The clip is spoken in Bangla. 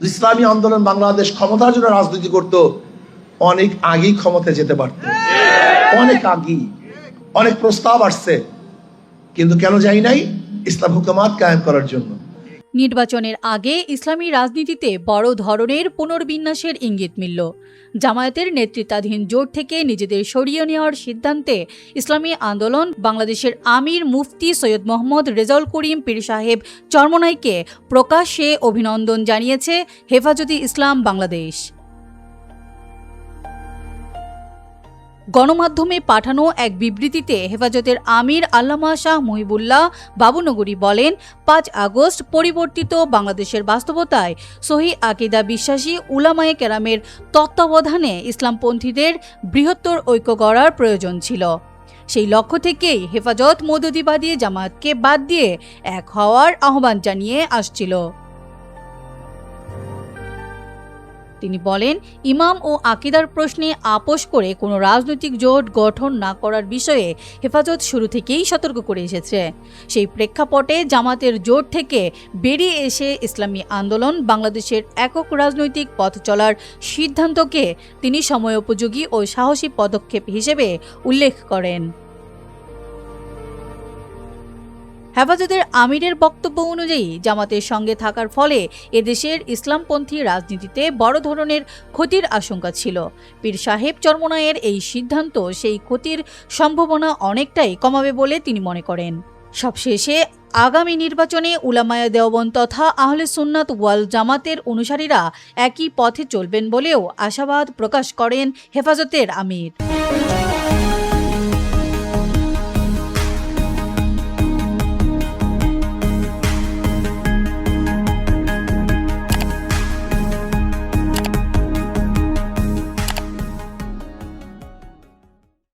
ইসলামী আন্দোলন বাংলাদেশ ক্ষমতার জন্য রাজনীতি করত, অনেক আগেই ক্ষমতায় যেতে পারত। অনেক আগেই। অনেক প্রস্তাব আসছে। কিন্তু কেন যাই নাই? ইসলাম হুকুমাত কায়েম করার জন্য। নির্বাচনের আগে ইসলামী রাজনীতিতে বড় ধরনের পুনর্বিন্যাসের ইঙ্গিত মিলল। জামায়াতের নেতৃত্বাধীন জোট থেকে নিজেদের সরিয়ে নেওয়ার সিদ্ধান্তে ইসলামী আন্দোলন বাংলাদেশের আমির মুফতি সৈয়দ মোহাম্মদ রেজাউল করিম পীর সাহেব চরমনাইকে প্রকাশ্যে অভিনন্দন জানিয়েছে হেফাজতে ইসলাম বাংলাদেশ। গণমাধ্যমে পাঠানো এক বিবৃতিতে হেফাজতের আমির আল্লামা শাহ মহিবুল্লাহ বাবুনগরী বলেন, পাঁচ আগস্ট পরিবর্তিত বাংলাদেশের বাস্তবতায় সহি আকিদা বিশ্বাসী উলামায়ে কেরামের তত্ত্বাবধানে ইসলামপন্থীদের বৃহত্তর ঐক্য গড়ার প্রয়োজন ছিল। সেই লক্ষ্য থেকেই হেফাজত মদদিবাদী জামায়াতকে বাদ দিয়ে এক হওয়ার আহ্বান জানিয়ে আসছিল। তিনি বলেন, ইমাম ও আকিদার প্রশ্নে আপোষ করে কোনো রাজনৈতিক জোট গঠন না করার বিষয়ে হেফাজত শুরু থেকেই সতর্ক করে এসেছে। সেই প্রেক্ষাপটে জামাতের জোট থেকে বেরিয়ে এসে ইসলামী আন্দোলন বাংলাদেশের একক রাজনৈতিক পথ চলার সিদ্ধান্তকে তিনি সময়োপযোগী ও সাহসী পদক্ষেপ হিসেবে উল্লেখ করেন। হেফাজতের আমিরের বক্তব্য অনুযায়ী জামাতের সঙ্গে থাকার ফলে এদেশের ইসলামপন্থী রাজনীতিতে বড় ধরনের ক্ষতির আশঙ্কা ছিল। পীর সাহেব চরমনায়ের এই সিদ্ধান্ত সেই ক্ষতির সম্ভাবনা অনেকটাই কমাবে বলে তিনি মনে করেন। সবশেষে আগামী নির্বাচনে উলামায়া দেওবন তথা আহলে সুন্নাত ওয়াল জামাতের অনুসারীরা একই পথে চলবেন বলেও আশাবাদ প্রকাশ করেন হেফাজতের আমির।